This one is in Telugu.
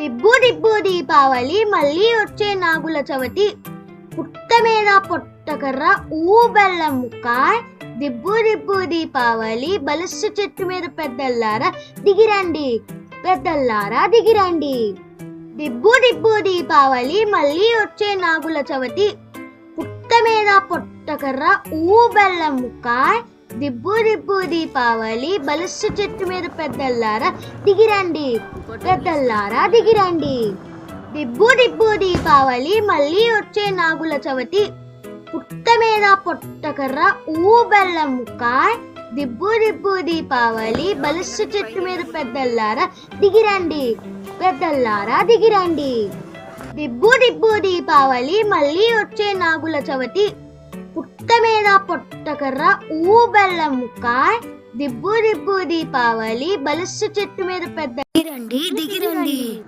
దిబ్బు దిబ్బు దీపావళి మళ్ళీ వచ్చే నాగుల చవితి. పుట్ట మీద పొట్టకర్ర ఊ బెల్లం ముక్కాయ్. దిబ్బు దిబ్బు దీపావళి బలస్సు చెట్టు మీద పెద్దల్లారా దిగిరండి. పెద్దల్లారా దిగిరండి. దిబ్బు దిబ్బు దీపావళి మళ్ళీ వచ్చే నాగుల చవితి. పుట్ట మీద పొట్టకర్ర ఊ బెల్లం ముక్కాయ్. దిబ్బు దిబ్బు దీపావళి బలుస్సు చెట్టు మీద పెద్దల్లారా దిగిరండి. పెద్దల్లారా దిగిరండి. దిబ్బు దిబ్బు దీపావళి మళ్ళీ వచ్చే నాగుల చవితి. పుట్ట మీద పొట్టకర్ర ఊ బెల్లం ముక్కాయ్. దిబ్బు దిబ్బు దీపావళి బలుస్సు చెట్టు మీద పెద్దల్లారా దిగిరండి. పెద్దల్లారా దిగిరండి. దిబ్బు దిబ్బు దీపావళి మళ్ళీ వచ్చే నాగుల చవితి. పుట్ట మీద పొట్టకర్ర ఊ బెల్లం ముక్కాయ్ దిబ్బు దిబ్బు దీపావళి బలుస్సు చెట్టు మీద పెద్ద దిగిరండి దిగిరండి.